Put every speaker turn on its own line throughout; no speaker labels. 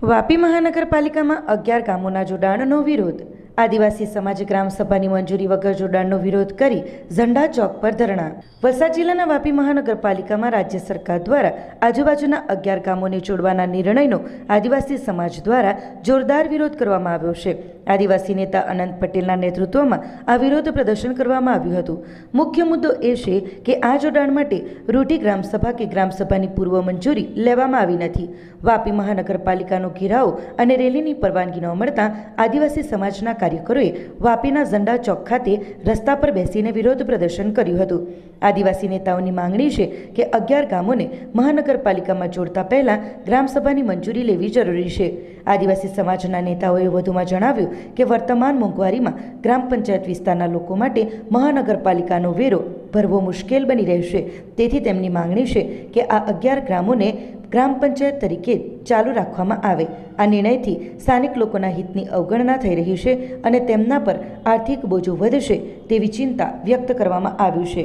વાપી મહાનગરપાલિકામાં અગિયાર ગામોના જોડાણનો વિરોધ આદિવાસી સમાજ ગ્રામ સભાની મંજૂરી વગર જોડાણનો વિરોધ કરી ઝંડા ચોક પર ધરણા. વલસાડ જિલ્લાના વાપી મહાનગરપાલિકામાં રાજ્ય સરકાર દ્વારા આજુબાજુના અગિયાર ગામોને જોડવાના નિર્ણયનો આદિવાસી સમાજ દ્વારા જોરદાર વિરોધ કરવામાં આવ્યો છે. આદિવાસી નેતા અનંત પટેલના નેતૃત્વમાં આ વિરોધ પ્રદર્શન કરવામાં આવ્યું હતું. મુખ્ય મુદ્દો એ છે કે આ જોડાણ માટે રૂઢી ગ્રામસભા કે ગ્રામસભાની પૂર્વ મંજૂરી લેવામાં આવી નથી. વાપી મહાનગરપાલિકાનો ઘેરાવો અને રેલીની પરવાનગી ન મળતા આદિવાસી સમાજના કાર્યકરોએ વાપીના ઝંડા ચોક ખાતે રસ્તા પર બેસીને વિરોધ પ્રદર્શન કર્યું હતું. આદિવાસી નેતાઓની માંગણી છે કે અગિયાર ગામોને મહાનગરપાલિકામાં જોડતા પહેલાં ગ્રામસભાની મંજૂરી લેવી જરૂરી છે. આદિવાસી સમાજના નેતાઓએ વધુમાં જણાવ્યું કે વર્તમાન મોંઘવારીમાં ગ્રામ પંચાયત વિસ્તારના લોકો માટે મહાનગરપાલિકાનો વેરો ભરવો મુશ્કેલ બની રહેશે. તેથી તેમની માંગણી છે કે આ અગિયાર ગ્રામોને ગ્રામ પંચાયત તરીકે ચાલુ રાખવામાં આવે. આ નિર્ણયથી સ્થાનિક લોકોના હિતની અવગણના થઈ રહી છે અને તેમના પર આર્થિક બોજો વધશે તેવી ચિંતા વ્યક્ત કરવામાં આવ્યું છે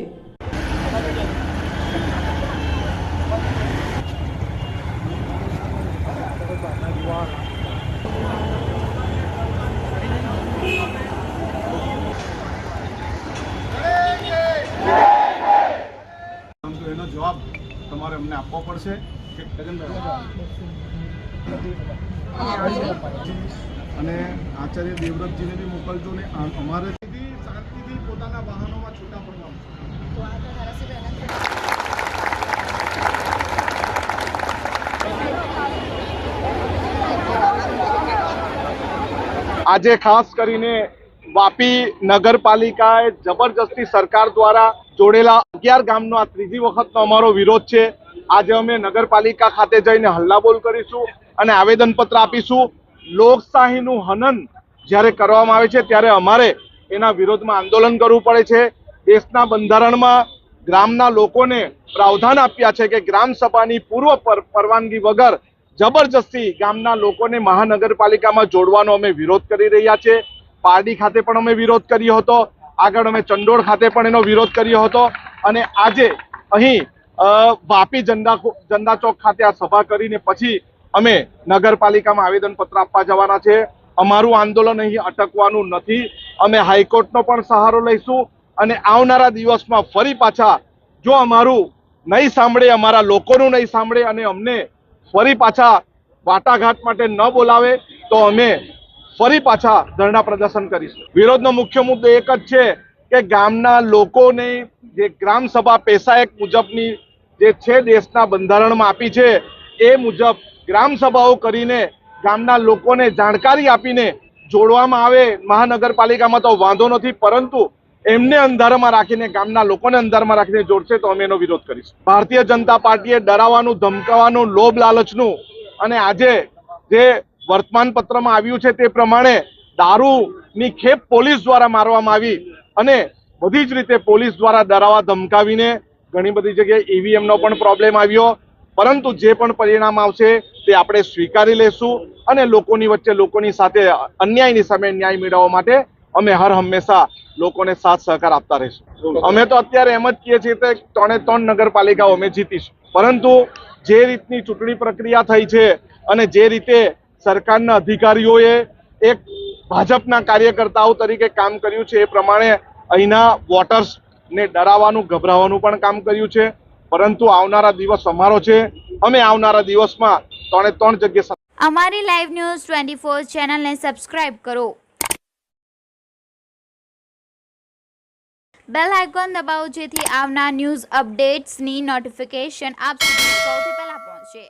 પરંતુ એનો જવાબ તમારે અમને આપવો પડશે અને આચાર્ય દેવવ્રતજીને બી મોકલજો ને અમારે શાંતિથી પોતાના વાહનોમાં છૂટા પડવાનું આજે ખાસ કરીને વાપી નગરપાલિકાએ જબરજસ્તી સરકાર દ્વારા જોડેલા અગિયાર ગામનો આ ત્રીજી વખતનો અમારો વિરોધ છે. આજે અમે નગરપાલિકા ખાતે જઈને હલ્લાબોલ કરીશું અને આવેદનપત્ર આપીશું. લોકશાહીનું હનન જ્યારે કરવામાં આવે છે, ત્યારે અમારે એના વિરોધમાં આંદોલન કરવું પડે છે. દેશના બંધારણમાં ગ્રામના લોકોને પ્રાવધાન આપ્યા છે કે ગ્રામ સભાની પૂર્વ પર- પરવાનગી વગર જબરજસ્તી ગામના લોકોને મહાનગરપાલિકામાં જોડવાનો અમે વિરોધ કરી રહ્યા છે. પારડી ખાતે પણ અમે વિરોધ કર્યો હતો. આગળ અમે ચંડોળ ખાતે પણ એનો વિરોધ કર્યો હતો અને આજે અહીં વાપી જંદા જંદા ચોક ખાતે આ સભા કરીને પછી અમે નગરપાલિકામાં આવેદનપત્ર આપવા જવાના છે. અમારું આંદોલન અહીં અટકવાનું નથી. અમે હાઈકોર્ટનો પણ સહારો લઈશું અને આવનારા દિવસમાં ફરી પાછા જો અમારું નહીં સાંભળે, અમારા લોકોનું નહીં સાંભળે અને અમને ફરી પાછા વાટાઘાટ માટે ન બોલાવે, તો અમે ફરી પાછા ધરણા પ્રદર્શન કરીશું. વિરોધનો મુખ્ય મુદ્દો એક જ છે કે ગામના લોકોને જે ગ્રામ સભા પેશા એક મુજબની જે છે દેશના બંધારણમાં આપી છે, એ મુજબ ગ્રામ સભાઓ કરીને ગામના લોકોને જાણકારી આપીને જોડવામાં આવે મહાનગરપાલિકામાં તો વાંધો નથી, પરંતુ એમને અંધારામાં રાખીને, ગામના લોકોને અંધારામાં રાખીને જોડશે તો અમે એનો વિરોધ કરીશું. ભારતીય જનતા પાર્ટીએ ડરાવવાનું ધમકાવાનું લોભ લાલચનું અને આજે જે વર્તમાન પત્રમાં આવ્યું છે તે પ્રમાણે દારૂની ખેપ પોલીસ દ્વારા મારવામાં આવી અને બધી જ રીતે પોલીસ દ્વારા ડરાવા ધમકાવીને ઘણી બધી જગ્યાએ ઈવીએમનો પણ પ્રોબ્લેમ આવ્યો. પરંતુ જે પણ પરિણામ આવશે તે આપણે સ્વીકારી લેશું અને લોકોની વચ્ચે લોકોની સાથે અન્યાયની સામે ન્યાય મેળવવા માટે અમે હર હંમેશા લોકોને સાથ સહકાર આપતા રહીશું. અમે તો અત્યારે એમ જ કહીએ છીએ કે ત્રણે ત્રણ નગરપાલિકાઓ અમે જીતીશું. પરંતુ જે રીતની ચૂંટણી પ્રક્રિયા થઈ છે અને જે રીતે સરકારના અધિકારીઓએ એક ભાજપના કાર્યકર્તાઓ તરીકે કામ કર્યું છે. એ પ્રમાણે અહીંના વોટર્સને ડરાવવાનું ગભરાવાનું પણ કામ કર્યું છે. પરંતુ આવનારા દિવસ અમારો છે. અમે આવનારા દિવસમાં ત્રણે ત્રણ જગ્યાએ
અમારી લાઈવ ન્યૂઝ ટ્વેન્ટી ફોર ચેનલને સબસ્ક્રાઇબ કરો. બેલ આઇકોન દબાવો જેથી આવનાર ન્યૂઝ અપડેટ્સની નોટિફિકેશન આપ સુધી સૌથી પહેલા પહોંચે.